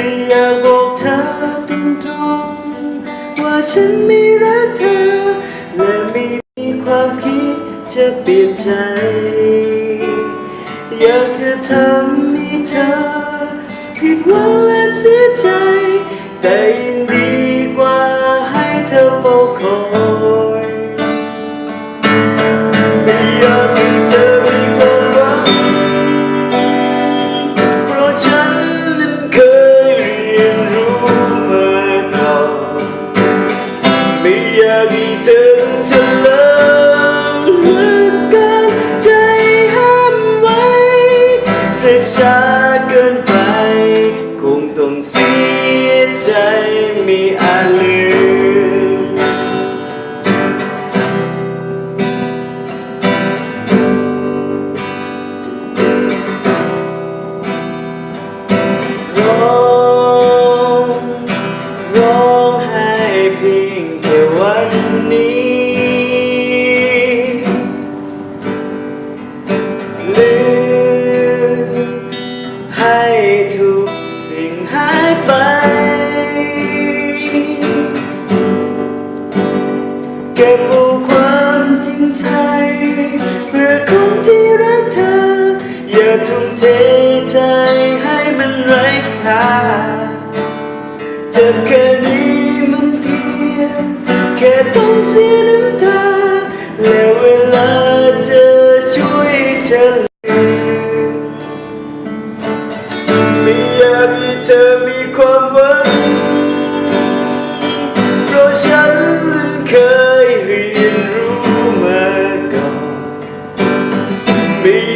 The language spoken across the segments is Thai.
แต่อยากบอกเธอตรงๆว่าฉันไม่รักเธอ และไม่มีความคิดจะเปลี่ยนใจ อยากจะทำให้เธอผิดหวัง อยากให้เธอจะเลิมเหมือกันใจห้ามไว้ถ้าฉัน นี้ ลืมให้ทุกสิ่งหายไป เก็บเอาความจริงใจเพื่อคนที่รักเธอ อย่าทุ่มเทใจให้มันไร้ค่าเจ็บแค่นี้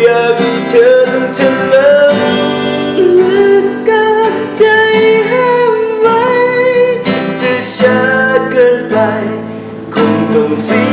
อยากให้เธอต้องทำลังลึกกัดใจห้ไว้จะช้าเกินไปคงต้องเสีย